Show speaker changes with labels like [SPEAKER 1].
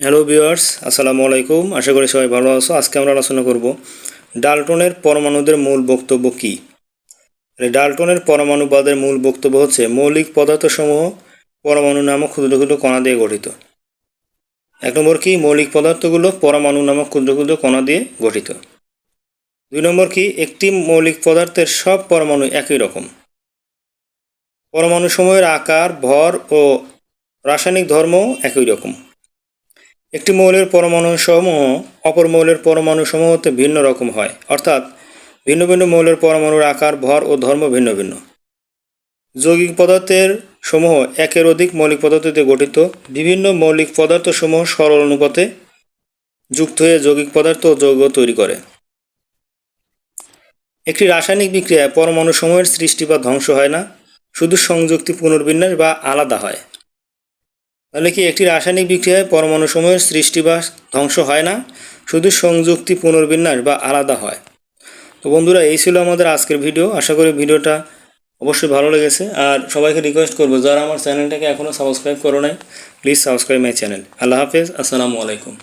[SPEAKER 1] Hello viewers আসসালামু আলাইকুম। আশা করি সবাই ভালো আছো। আজকে আমরা আলোচনা করব ডাল্টনের পরমাণুদের মূল বক্তব্য কী? ডাল্টনের পরমাণুবাদের মূল বক্তব্য হচ্ছে মৌলিক পদার্থসমূহ পরমাণু নামক ক্ষুদ্র ক্ষুদ্র কণা দিয়ে গঠিত। এক নম্বর কি? মৌলিক পদার্থগুলো পরমাণু নামক ক্ষুদ্র ক্ষুদ্র কণা দিয়ে গঠিত। দুই নম্বর কি? একটি মৌলিক পদার্থের সব পরমাণু একই রকম। পরমাণু পরমাণুসমূহের আকার, ভর ও রাসায়নিক ধর্ম একই রকম। একটি মৌলের পরমাণু সমূহ অপর মৌলের পরমাণু সমূহ হতে ভিন্ন রকম হয়। অর্থাৎ ভিন্ন ভিন্ন মৌলের পরমাণুর আকার, ভর ও ধর্ম ভিন্ন ভিন্ন। যৌগিক পদার্থের সমূহ একের অধিক মৌলিক পদার্থ দিয়ে গঠিত। বিভিন্ন মৌলিক পদার্থ সমূহ সরল অনুপাতে যুক্ত হয়ে যৌগিক পদার্থ ও যৌগ তৈরি করে। একটি রাসায়নিক বিক্রিয়ায় পরমাণু সমূহের সৃষ্টি বা ধ্বংস হয় না। শুধু সংযুক্তি, পুনর্বিন্যাস বা আলাদা হয়। তাহলে কি একটি রাসায়নিক বিক্রিয়ায় পরমাণু সময়ের সৃষ্টি বা ধ্বংস হয় না? শুধু সংযুক্তি পুনর্বিন্যাস বা আলাদা হয়। তো বন্ধুরা, এই ছিল আমাদের আজকের ভিডিও। আশা করি ভিডিওটা অবশ্যই ভালো লেগেছে। আর সবাইকে রিকোয়েস্ট করব, যারা আমার চ্যানেলটাকে এখনও সাবস্ক্রাইব করো নাই প্লিজ সাবস্ক্রাইব মাই চ্যানেল আল্লাহ হাফেজ, আসসালামু আলাইকুম।